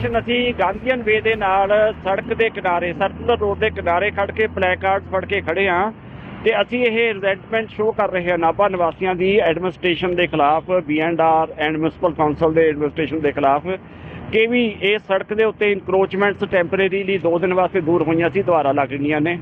ਅਸੀਂ ਗਾਂਧੀਅਨ ਵੇ ਦੇ ਨਾਲ ਸੜਕ ਦੇ ਕਿਨਾਰੇ ਸਰਕੂਲਰ ਰੋਡ ਦੇ ਕਿਨਾਰੇ ਖੜ ਕੇ ਪਲੈਕਾਰਡ ਫੜ ਕੇ ਖੜੇ ਹਾਂ ਤੇ ਅਸੀਂ ਇਹ ਰਿਜ਼ੈਂਟਮੈਂਟ ਸ਼ੋਅ ਕਰ ਰਹੇ ਹਾਂ ਨਾਭਾ ਨਿਵਾਸੀਆਂ ਦੀ ਐਡਮਿਨਿਸਟ੍ਰੇਸ਼ਨ ਦੇ ਖਿਲਾਫ ਬੀਐਨਆਰ ਐਂਡ ਮਿਊਨਿਸਪਲ ਕਾਉਂਸਲ ਦੇ ਐਡਮਿਨਿਸਟ੍ਰੇਸ਼ਨ ਦੇ ਖਿਲਾਫ ਕਿ ਵੀ ਇਹ ਸੜਕ ਦੇ ਉੱਤੇ ਇਨਕਰੋਚਮੈਂਟਸ ਟੈਂਪਰੇਰੀਲੀ 2 ਦਿਨ ਵਾਸਤੇ ਦੂਰ ਹੋਈਆਂ ਸੀ, ਦੁਬਾਰਾ ਲੱਗ ਗਈਆਂ ਨੇ।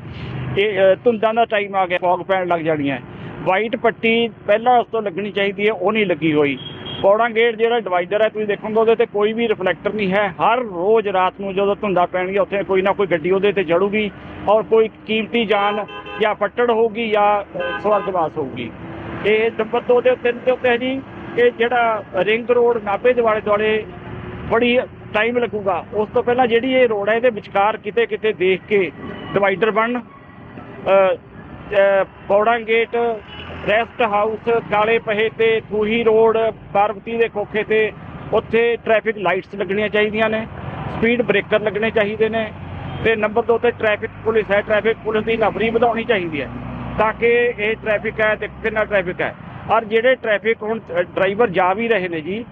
ਇਹ ਧੁੰਦਾਂ ਦਾ ਟਾਈਮ ਆ ਗਿਆ ਫੌਗ ਪੈਣ ਲੱਗ ਜਾਣੀ ਹੈ। ਵਾਈਟ ਪੱਟੀ ਪਹਿਲਾਂ ਉਸ ਤੋਂ ਲੱਗਣੀ ਚਾਹੀਦੀ ਹੈ, ਉਹ ਨਹੀਂ ਲੱਗੀ ਹੋਈ। ਪੌੜਾ ਗੇਟ ਜਿਹੜਾ ਡਿਵਾਈਡਰ ਹੈ ਤੁਸੀਂ ਦੇਖੋਗੇ ਉਹਦੇ ਤੇ ਕੋਈ ਵੀ ਰਿਫਲੈਕਟਰ ਨਹੀਂ ਹੈ। ਹਰ ਰੋਜ਼ ਰਾਤ ਨੂੰ ਜਦੋਂ ਧੁੰਦਾ ਪੈਣਗੀਆਂ ਉੱਥੇ ਕੋਈ ਨਾ ਕੋਈ ਗੱਡੀ ਉਹਦੇ ਤੇ ਚੜੂਗੀ ਔਰ ਕੋਈ ਕੀਮਤੀ ਜਾਨ ਜਾਂ ਫੱਟੜ ਹੋਊਗੀ ਜਾਂ ਅ, ਸਵਰਗਵਾਸ ਹੋਊਗੀ। ਇਹ ਨੰਬਰ 2 ਦੇ ਉੱਤੇ ਦੇ ਉੱਤੇ ਹੈ ਜੀ ਕਿ ਜਿਹੜਾ ਰਿੰਗ ਰੋਡ ਨਾਭੇ ਦੇ ਵਾਲੇ ਦੁਆਲੇ ਬੜੀ ਟਾਈਮ ਲੱਗੂਗਾ। ਉਸ ਤੋਂ ਪਹਿਲਾਂ ਜਿਹੜੀ ਇਹ ਰੋਡ ਹੈ ਇਹਦੇ ਵਿਚਕਾਰ ਕਿਤੇ ਕਿਤੇ ਦੇਖ ਕੇ ਡਿਵਾਈਡਰ ਬਣਨ ਅ, ਪੌੜਾ ਗੇਟ ਰੈਸਟ ਹਾਊਸ ਕਾਲੇ ਪਹੇ ਤੇ ਥੂਹੀ ਰੋਡ, ਪਾਰਵਤੀ ਦੇ ਖੋਖੇ ਤੇ ਉੱਥੇ ਟ੍ਰੈਫਿਕ ਲਾਈਟਸ ਲੱਗਣੀਆਂ ਚਾਹੀਦੀਆਂ ਨੇ ਸਪੀਡ ਬ੍ਰੇਕਰ ਲੱਗਣੇ ਚਾਹੀਦੇ ਨੇ ਤੇ ਨੰਬਰ 2 ਤੇ ਟ੍ਰੈਫਿਕ ਪੁਲਿਸ ਹੈ ਟ੍ਰੈਫਿਕ ਪੁਲਿਸ ਦੀ ਨਬਰੀ ਵਧਾਉਣੀ ਚਾਹੀਦੀ ਹੈ ਤਾਂ ਕਿ ਇਹ ਟ੍ਰੈਫਿਕ ਹੈ ਤੇ ਕਿੰਨਾ ਟ੍ਰੈਫਿਕ ਹੈ। ਔਰ ਜਿਹੜੇ ਟ੍ਰੈਫਿਕ ਹੁਣ ਡਰਾਈਵਰ ਜਾ ਵੀ ਰਹੇ ਨੇ ਜੀ,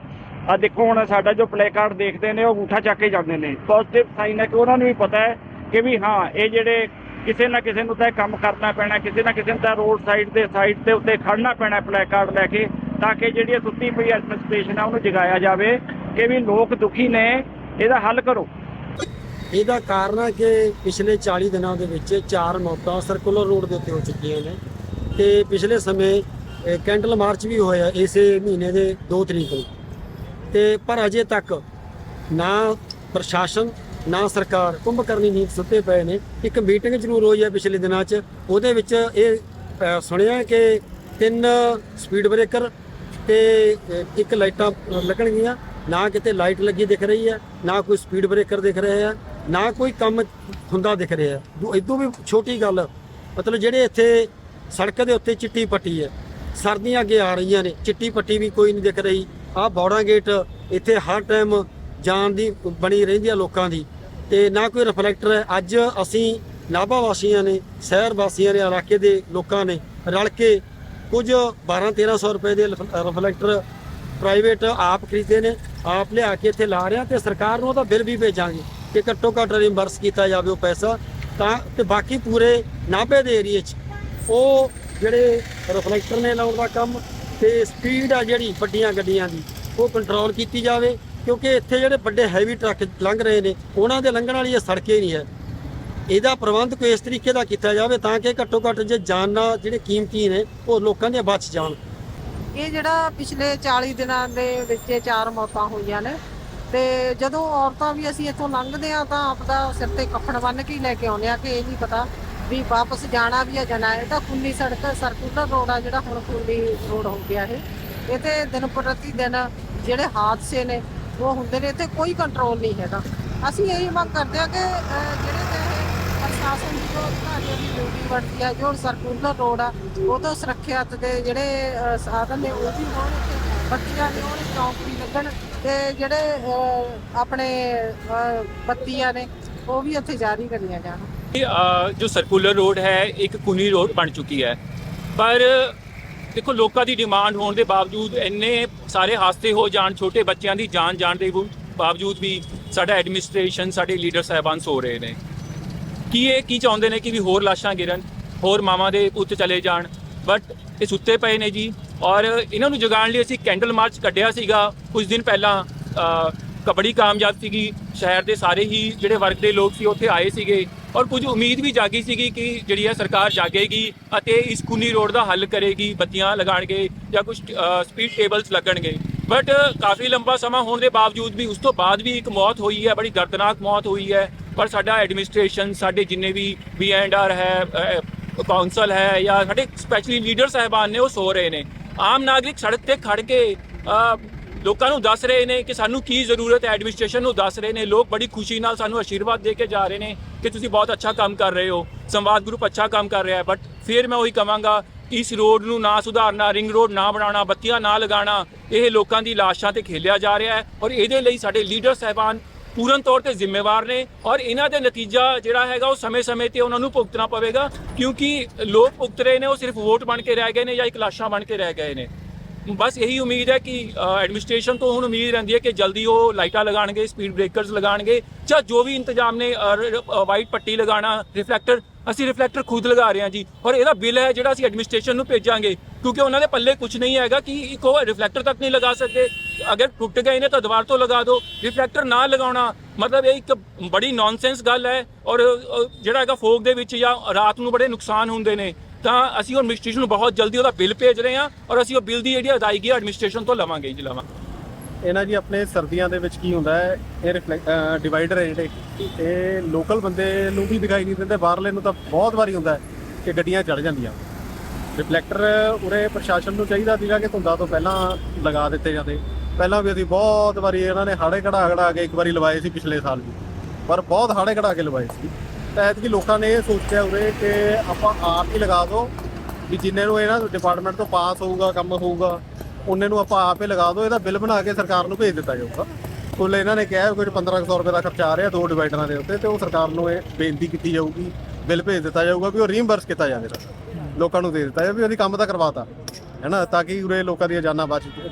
ਆ ਦੇਖੋ ਹੁਣ ਸਾਡਾ ਜੋ ਪਲੇ ਕਾਰਡ ਦੇਖਦੇ ਨੇ, ਉਹ ਅੰਗੂਠਾ ਚੱਕ ਕੇ ਜਾਂਦੇ ਨੇ। ਪੋਜ਼ਿਟਿਵ ਸਾਈਨ ਹੈ ਕਿ ਉਹਨਾਂ ਨੂੰ ਵੀ ਪਤਾ ਹੈ ਕਿ ਵੀ ਹਾਂ, ਇਹ ਜਿਹੜੇ ਕਿਸੇ ਨਾ ਕਿਸੇ ਨੂੰ ਤਾਂ ਇਹ ਕੰਮ ਕਰਨਾ ਪੈਣਾ, ਕਿਸੇ ਨਾ ਕਿਸੇ ਨੂੰ ਤਾਂ ਰੋਡ ਸਾਈਡ ਦੇ ਸਾਈਡ ਦੇ ਉੱਤੇ ਖੜਨਾ ਪੈਣਾ ਪਲੇ ਕਾਰਡ ਲੈ ਕੇ, ਤਾਂ ਕਿ ਜਿਹੜੀ ਸੁੱਤੀ ਪਈ ਐਡਮਿਨਿਸਟ੍ਰੇਸ਼ਨ ਆ ਉਹਨੂੰ ਜਗਾਇਆ ਜਾਵੇ, ਕਿ ਵੀ ਲੋਕ ਦੁਖੀ ਨੇ, ਇਹਦਾ ਹੱਲ ਕਰੋ। ਇਹਦਾ ਕਾਰਨ ਹੈ ਕਿ ਪਿਛਲੇ 40 ਦਿਨਾਂ ਦੇ ਵਿੱਚ ਚਾਰ ਮੌਤਾਂ ਸਰਕੂਲਰ ਰੋਡ ਦੇ ਉੱਤੇ ਹੋ ਚੁੱਕੀਆਂ ਨੇ, ਤੇ ਪਿਛਲੇ ਸਮੇਂ ਕੈਂਡਲ ਮਾਰਚ ਵੀ ਹੋਇਆ ਇਸੇ ਮਹੀਨੇ ਦੇ 2 ਤਰੀਕ ਨੂੰ। ਤੇ ਪਰ ਅਜੇ ਤੱਕ ਨਾ ਪ੍ਰਸ਼ਾਸਨ ਨਾ ਸਰਕਾਰ ਕੁੰਭ ਕਰਨੀ ਨਹੀਂ ਸੁੱਤੇ ਪਏ ਨੇ। ਇੱਕ ਮੀਟਿੰਗ ਜ਼ਰੂਰ ਹੋਈ ਹੈ ਪਿਛਲੇ ਦਿਨਾਂ 'ਚ। ਉਹਦੇ ਵਿੱਚ ਇਹ ਸੁਣਿਆ ਕਿ ਤਿੰਨ ਸਪੀਡ ਬ੍ਰੇਕਰ ਤੇ ਇੱਕ ਲਾਈਟਾਂ ਲੱਗਣਗੀਆਂ। ਨਾ ਕਿਤੇ ਲਾਈਟ ਲੱਗੀ ਦਿਖ ਰਹੀ ਹੈ, ਨਾ ਕੋਈ ਸਪੀਡ ਬ੍ਰੇਕਰ ਦਿਖ ਰਿਹਾ ਹੈ, ਨਾ ਕੋਈ ਕੰਮ ਹੁੰਦਾ ਦਿਖ ਰਿਹਾ ਹੈ। ਇਦੋਂ ਵੀ ਛੋਟੀ ਗੱਲ, ਮਤਲਬ ਜਿਹੜੇ ਇੱਥੇ ਸੜਕ ਦੇ ਉੱਤੇ ਚਿੱਟੀ ਪੱਟੀ ਹੈ, ਸਰਦੀਆਂ ਅੱਗੇ ਆ ਰਹੀਆਂ ਨੇ, ਚਿੱਟੀ ਪੱਟੀ ਵੀ ਕੋਈ ਨਹੀਂ ਦਿਖ ਰਹੀ। ਆਹ ਬੌੜਾ ਗੇਟ ਇੱਥੇ ਹਰ ਟਾਈਮ ਜਾਣ ਦੀ, ਬਣੀ ਰਹਿੰਦੀ ਆ ਲੋਕਾਂ ਦੀ। ਤੇ ਨਾ ਕੋਈ ਰਿਫਲੈਕਟਰ ਹੈ। ਅੱਜ ਅਸੀਂ ਨਾਭਾ ਵਾਸੀਆਂ ਨੇ ਸ਼ਹਿਰ ਵਾਸੀਆਂ ਨੇ, ਇਲਾਕੇ ਦੇ ਲੋਕਾਂ ਨੇ ਰਲ ਕੇ ਕੁਝ 12 1300 ਰੁਪਏ ਦੇ ਰਿਫ- ਰਿਫਲੈਕਟਰ ਪ੍ਰਾਈਵੇਟ ਆਪ ਖਰੀਦੇ ਨੇ, ਆਪ ਲਿਆ ਕੇ ਇੱਥੇ ਲਾ ਰਹੇ ਆ ਤੇ ਸਰਕਾਰ ਨੂੰ ਉਹਦਾ ਬਿੱਲ ਵੀ ਭੇਜਾਂਗੇ ਕਿ ਘੱਟੋ ਘੱਟ ਰਿਮਬਰਸ ਕੀਤਾ ਜਾਵੇ ਉਹ ਪੈਸਾ। ਤਾਂ ਤੇ ਬਾਕੀ ਪੂਰੇ ਨਾਭੇ ਦੇ ਏਰੀਏ 'ਚ ਉਹ ਜਿਹੜੇ ਰਿਫਲੈਕਟਰ ਨੇ ਲਾਉਣ ਦਾ ਕੰਮ ਤੇ ਸਪੀਡ ਆ ਜਿਹੜੀ ਵੱਡੀਆਂ ਗੱਡੀਆਂ ਦੀ, ਉਹ ਕੰਟਰੋਲ ਕੀਤੀ ਜਾਵੇ। ਕਿਉਂਕਿ ਇੱਥੇ ਜਿਹੜੇ ਵੱਡੇ ਹੈਵੀ ਟਰੱਕ ਲੰਘ ਰਹੇ ਨੇ, ਉਹਨਾਂ ਦੇ ਲੰਘਣ ਵਾਲੀ ਇਹ ਸੜਕੇ ਨਹੀਂ ਹੈ। ਇਹਦਾ ਪ੍ਰਬੰਧ ਕੋਈ ਇਸ ਤਰੀਕੇ ਦਾ ਕੀਤਾ ਜਾਵੇ ਤਾਂ ਕਿ ਘੱਟੋ ਘੱਟ ਜੇ ਜਾਨਾਂ ਜਿਹੜੇ ਕੀਮਤੀ ਨੇ, ਉਹ ਲੋਕਾਂ ਦੀਆਂ ਬਚ ਜਾਣ। ਇਹ ਜਿਹੜਾ ਪਿਛਲੇ 40 ਦਿਨਾਂ ਦੇ ਵਿੱਚ ਇਹ ਚਾਰ ਮੌਤਾਂ ਹੋਈਆਂ ਨੇ, ਤੇ ਜਦੋਂ ਔਰਤਾਂ ਵੀ ਅਸੀਂ ਇੱਥੋਂ ਲੰਘਦੇ ਆ ਤਾਂ ਆਪਦਾ ਸਿਰ ਤੇ ਕੱਫਣ ਬੰਨ ਕੇ ਲੈ ਕੇ ਆਉਂਦੇ ਆ ਕਿ ਇਹ ਨਹੀਂ ਪਤਾ ਵੀ ਵਾਪਸ ਜਾਣਾ ਵੀ ਆ ਜਾਣਾ ਇਹ ਤਾਂ ਖੁੱਲੀ ਸੜਕ ਸਰਕੂਲਰ ਰੋਡ ਆ ਜਿਹੜਾ ਹੁਣ ਖੁੱਲੀ ਰੋਡ ਹੋ ਗਿਆ ਇਹ। ਇਹ ਤੇ ਦਿਨ ਪ੍ਰਤੀ ਦਿਨ ਜਿਹੜੇ ਹਾਦਸੇ ਨੇ ਉਹ ਹੁੰਦੇ ਨੇ ਤੇ ਕੋਈ ਕੰਟਰੋਲ ਨਹੀਂ ਹੈਗਾ। ਅਸੀਂ ਇਹੀ ਮੰਗ ਕਰਦੇ ਆ ਕਿ ਅਹ, ਜਿਹੜੇ ਤੇ ਇਹ ਪ੍ਰਸ਼ਾਸਨ ਦੀ ਜੋ ਅਧਿਕਾਰੀਆਂ ਦੀ ਡਿਊਟੀ ਬਣਦੀ ਆ ਜੋ ਸਰਕੂਲਰ ਰੋਡ ਆ ਉਹ ਤੋਂ ਸੁਰੱਖਿਅਤ ਦੇ ਜਿਹੜੇ ਅਹ, ਸਾਧਨ ਨੇ ਉਹ ਵੀ ਹੋਣ ਤੇ ਬੱਤੀਆਂ ਵੀ ਹੋਣ ਚੌਂਕ ਵੀ ਲੱਗਣ ਤੇ ਜਿਹੜੇ ਅਹ, ਆਪਣੇ ਅਹ, ਬੱਤੀਆਂ ਨੇ ਉਹ ਵੀ ਇੱਥੇ ਜਾਰੀ ਕਰੀਆਂ ਜਾਣ। ਅ, ਜੋ ਸਰਕੂਲਰ ਰੋਡ ਹੈ ਇੱਕ ਕੁਨੀ ਰੋਡ ਬਣ ਚੁੱਕੀ ਹੈ। ਪਰ ਦੇਖੋ ਲੋਕਾਂ ਦੀ ਡਿਮਾਂਡ ਹੋਣ ਦੇ ਬਾਵਜੂਦ ਇੰਨੇ ਸਾਰੇ ਹਾਦਸੇ ਹੋ ਜਾਣ ਛੋਟੇ ਬੱਚਿਆਂ ਦੀ ਜਾਨ ਜਾਣ ਦੇ ਬਾਵਜੂਦ ਵੀ ਸਾਡਾ ਐਡਮਿਨਿਸਟ੍ਰੇਸ਼ਨ ਸਾਡੇ ਲੀਡਰ ਸਾਹਿਬਾਨ ਸੋ ਰਹੇ ਨੇ। ਕੀ ਇਹ ਕੀ ਚਾਹੁੰਦੇ ਨੇ ਕਿ ਵੀ ਹੋਰ ਲਾਸ਼ਾਂ ਗਿਰਨ ਹੋਰ ਮਾਵਾਂ ਦੇ ਪੁੱਤ ਚਲੇ ਜਾਣ? ਬਟ ਇਹ ਸੁੱਤੇ ਪਏ ਨੇ ਜੀ ਔਰ ਇਹਨਾਂ ਨੂੰ ਜਗਾਉਣ ਲਈ ਅਸੀਂ ਕੈਂਡਲ ਮਾਰਚ ਕੱਢਿਆ ਸੀਗਾ ਕੁਝ ਦਿਨ ਪਹਿਲਾਂ। ਅ, ਕਬੱਡੀ ਕਾਮਯਾਬ ਸੀਗੀ ਸ਼ਹਿਰ ਦੇ ਸਾਰੇ ਹੀ ਜਿਹੜੇ ਵਰਗ ਦੇ ਲੋਕ ਸੀ ਉੱਥੇ ਆਏ ਸੀਗੇ। ਔਰ ਕੁਝ ਉਮੀਦ ਵੀ ਜਾਗੀ ਸੀਗੀ ਕਿ ਜਿਹੜੀ ਹੈ ਸਰਕਾਰ ਜਾਗੇਗੀ ਅਤੇ ਇਸ ਖੂਨੀ ਰੋਡ ਦਾ ਹੱਲ ਕਰੇਗੀ, ਬੱਤੀਆਂ ਲਗਾਣਗੇ ਜਾਂ ਕੁਝ ਸਪੀਡ ਟੇਬਲਸ ਲੱਗਣਗੇ। ਬਟ ਕਾਫੀ ਲੰਬਾ ਸਮਾਂ ਹੋਣ ਦੇ ਬਾਵਜੂਦ ਵੀ ਉਸ ਤੋਂ ਬਾਅਦ ਵੀ ਇੱਕ ਮੌਤ ਹੋਈ ਹੈ, ਬੜੀ ਦਰਦਨਾਕ ਮੌਤ ਹੋਈ ਹੈ। ਪਰ ਸਾਡਾ ਐਡਮਿਨਿਸਟ੍ਰੇਸ਼ਨ ਸਾਡੇ ਜਿੰਨੇ ਵੀ ਬੀ ਐਂਡ ਆਰ ਹੈ ਕਾਉਂਸਲ ਹੈ ਜਾਂ ਸਾਡੇ ਸਪੈਸ਼ਲੀ ਲੀਡਰ ਸਾਹਿਬਾਨ ਨੇ ਉਹ ਸੋ ਰਹੇ ਨੇ। ਆਮ ਨਾਗਰਿਕ ਸੜਕ ਤੇ ਖੜ ਕੇ ਲੋਕਾਂ ਨੂੰ ਦੱਸ ਰਹੇ ਨੇ ਕਿ ਸਾਨੂੰ ਕੀ ਜ਼ਰੂਰਤ ਹੈ ਐਡਮਿਨਿਸਟ੍ਰੇਸ਼ਨ ਨੂੰ ਦੱਸ ਰਹੇ ਨੇ। ਲੋਕ ਬੜੀ ਖੁਸ਼ੀ ਨਾਲ ਸਾਨੂੰ ਆਸ਼ੀਰਵਾਦ ਦੇ ਕੇ ਜਾ ਰਹੇ ਨੇ ਕਿ ਤੁਸੀਂ ਬਹੁਤ ਅੱਛਾ ਕੰਮ ਕਰ ਰਹੇ ਹੋ, ਸੰਵਾਦ ਗਰੁੱਪ ਅੱਛਾ ਕੰਮ ਕਰ ਰਿਹਾ ਹੈ। ਬਟ ਫਿਰ ਮੈਂ ਉਹੀ ਕਵਾਂਗਾ ਇਸ ਰੋਡ ਨੂੰ ਨਾ ਸੁਧਾਰਨਾ ਰਿੰਗ ਰੋਡ ਨਾ ਬਣਾਉਣਾ, ਬੱਤੀਆਂ ਨਾ ਲਗਾਉਣਾ, ਇਹ ਲੋਕਾਂ ਦੀ ਲਾਸ਼ਾਂ ਤੇ ਖੇਲਿਆ ਜਾ ਰਿਹਾ ਹੈ ਔਰ ਇਹਦੇ ਲਈ ਸਾਡੇ ਲੀਡਰ ਸਾਹਿਬਾਨ ਪੂਰਨ ਤੌਰ ਤੇ ਜ਼ਿੰਮੇਵਾਰ ਨੇ ਔਰ ਇਹਨਾਂ ਦੇ ਨਤੀਜਾ ਜਿਹੜਾ ਹੈਗਾ ਉਹ ਸਮੇਂ-ਸਮੇਂ ਤੇ ਉਹਨਾਂ ਨੂੰ ਭੁਗਤਣਾ ਪਵੇਗਾ ਕਿਉਂਕਿ ਲੋਕ ਭੁਗਤ ਰਹੇ ਨੇ, ਉਹ ਸਿਰਫ ਵੋਟ ਬਣ ਕੇ ਰਹਿ ਗਏ ਨੇ ਜਾਂ ਇੱਕ ਲਾਸ਼ਾਂ ਬਣ ਕੇ ਰਹਿ ਗਏ ਨੇ। ਬਸ ਇਹੀ ਉਮੀਦ ਹੈ ਕਿ ਐਡਮਿਨਿਸਟ੍ਰੇਸ਼ਨ ਤੋਂ ਹੁਣ ਉਮੀਦ ਰਹਿੰਦੀ ਹੈ ਕਿ ਜਲਦੀ ਉਹ ਲਾਈਟਾਂ ਲਗਾਣਗੇ ਸਪੀਡ ਬ੍ਰੇਕਰਸ ਲਗਾਣਗੇ ਜਾਂ ਜੋ ਵੀ ਇੰਤਜ਼ਾਮ ਨੇ ਵਾਈਟ ਪੱਟੀ ਲਗਾਉਣਾ ਰਿਫਲੈਕਟਰ ਅਸੀਂ ਰਿਫਲੈਕਟਰ ਖੁਦ ਲਗਾ ਰਹੇ ਹਾਂ ਜੀ। ਔਰ ਇਹਦਾ ਬਿੱਲ ਹੈ ਜਿਹੜਾ ਅਸੀਂ ਐਡਮਿਨਿਸਟ੍ਰੇਸ਼ਨ ਨੂੰ ਭੇਜਾਂਗੇ, ਕਿਉਂਕਿ ਉਹਨਾਂ ਦੇ ਪੱਲੇ ਕੁਝ ਨਹੀਂ ਹੈਗਾ ਕਿ ਇੱਕ ਉਹ ਰਿਫਲੈਕਟਰ ਤੱਕ ਨਹੀਂ ਲਗਾ ਸਕਦੇ। ਅਗਰ ਟੁੱਟ ਗਏ ਨੇ ਤਾਂ ਦੁਬਾਰ ਤੋਂ ਲਗਾ ਦਿਓ। ਰਿਫਲੈਕਟਰ ਨਾ ਲਗਾਉਣਾ, ਮਤਲਬ ਇਹ ਇੱਕ ਬੜੀ ਨੌਨਸੈਂਸ ਗੱਲ ਹੈ। ਔਰ ਜਿਹੜਾ ਹੈਗਾ ਫੋਗ ਦੇ ਵਿੱਚ ਜਾਂ ਰਾਤ ਨੂੰ ਬੜੇ ਨੁਕਸਾਨ ਹੁੰਦੇ ਨੇ। ਤਾਂ ਅਸੀਂ ਉਹ ਐਡਮਿਨਿਸਟ੍ਰੇਸ਼ਨ ਨੂੰ ਬਹੁਤ ਜਲਦੀ ਉਹਦਾ ਬਿੱਲ ਭੇਜ ਰਹੇ ਹਾਂ ਔਰ ਅਸੀਂ ਉਹ ਬਿੱਲ ਦੀ ਜਿਹੜੀ ਅਦਾਇਗੀ ਐਡਮਿਨਿਸਟ੍ਰੇਸ਼ਨ ਤੋਂ ਲਵਾਂਗੇ ਜੀ, ਲਵਾਂਗੇ। ਇਹਨਾਂ ਜੀ ਆਪਣੇ ਸਰਦੀਆਂ ਦੇ ਵਿੱਚ ਕੀ ਹੁੰਦਾ ਹੈ, ਇਹ ਰਿਫਲੈਕਟ ਡਿਵਾਈਡਰ ਹੈ ਜਿਹੜੇ, ਇਹ ਲੋਕਲ ਬੰਦੇ ਨੂੰ ਵੀ ਦਿਖਾਈ ਨਹੀਂ ਦਿੰਦੇ, ਬਾਹਰਲੇ ਨੂੰ ਤਾਂ ਬਹੁਤ ਵਾਰੀ ਹੁੰਦਾ ਹੈ ਕਿ ਗੱਡੀਆਂ ਚੜ ਜਾਂਦੀਆਂ। ਰਿਫਲੈਕਟਰ ਉਰੇ ਪ੍ਰਸ਼ਾਸਨ ਨੂੰ ਚਾਹੀਦਾ ਸੀਗਾ ਕਿ ਧੁੰਦਾਂ ਤੋਂ ਪਹਿਲਾਂ ਲਗਾ ਦਿੱਤੇ ਜਾਂਦੇ। ਪਹਿਲਾਂ ਵੀ ਅਸੀਂ ਬਹੁਤ ਵਾਰੀ ਇਹਨਾਂ ਨੇ ਹਾੜੇ ਕਢਾ ਕਢਾ ਕੇ ਇੱਕ ਵਾਰੀ ਲਵਾਏ ਸੀ ਪਿਛਲੇ ਸਾਲ ਵੀ ਪਰ ਬਹੁਤ ਹਾੜੇ ਕਢਾ ਕੇ ਲਵਾਏ ਸੀ। ਐਤਕੀ ਲੋਕਾਂ ਨੇ ਇਹ ਸੋਚਿਆ ਉਰੇ ਕਿ ਆਪਾਂ ਆਪ ਹੀ ਲਗਾ ਦੋ ਵੀ ਜਿੰਨੇ ਨੂੰ ਇਹ ਨਾ ਡਿਪਾਰਟਮੈਂਟ ਤੋਂ ਪਾਸ ਹੋਊਗਾ, ਕੰਮ ਹੋਊਗਾ, ਉਹਨੇ ਨੂੰ ਆਪਾਂ ਆਪ ਹੀ ਲਗਾ ਦਿਓ, ਇਹਦਾ ਬਿੱਲ ਬਣਾ ਕੇ ਸਰਕਾਰ ਨੂੰ ਭੇਜ ਦਿੱਤਾ ਜਾਊਗਾ। ਕੁੱਲ ਇਹਨਾਂ ਨੇ ਕਿਹਾ ਕੋਈ 1500 ਰੁਪਏ ਦਾ ਖਰਚਾ ਆ ਰਿਹਾ ਦੋ ਡਿਵਾਈਡਰਾਂ ਦੇ ਉੱਤੇ ਤੇ ਉਹ ਸਰਕਾਰ ਨੂੰ ਇਹ ਬੇਨਤੀ ਕੀਤੀ ਜਾਊਗੀ, ਬਿੱਲ ਭੇਜ ਦਿੱਤਾ ਜਾਊਗਾ ਵੀ ਉਹ ਰੀਇੰਬਰਸ ਕੀਤਾ ਜਾਵੇ। ਲੋਕਾਂ ਨੂੰ ਦੇ ਦਿੱਤਾ ਜਾਵੇ ਵੀ ਉਹਦੀ ਕੰਮ ਤਾਂ ਕਰਵਾਤਾ ਹੈਨਾ ਤਾਂ ਕਿ ਉਰੇ ਲੋਕਾਂ ਦੀਆਂ ਜਾਨਾਂ ਬਚ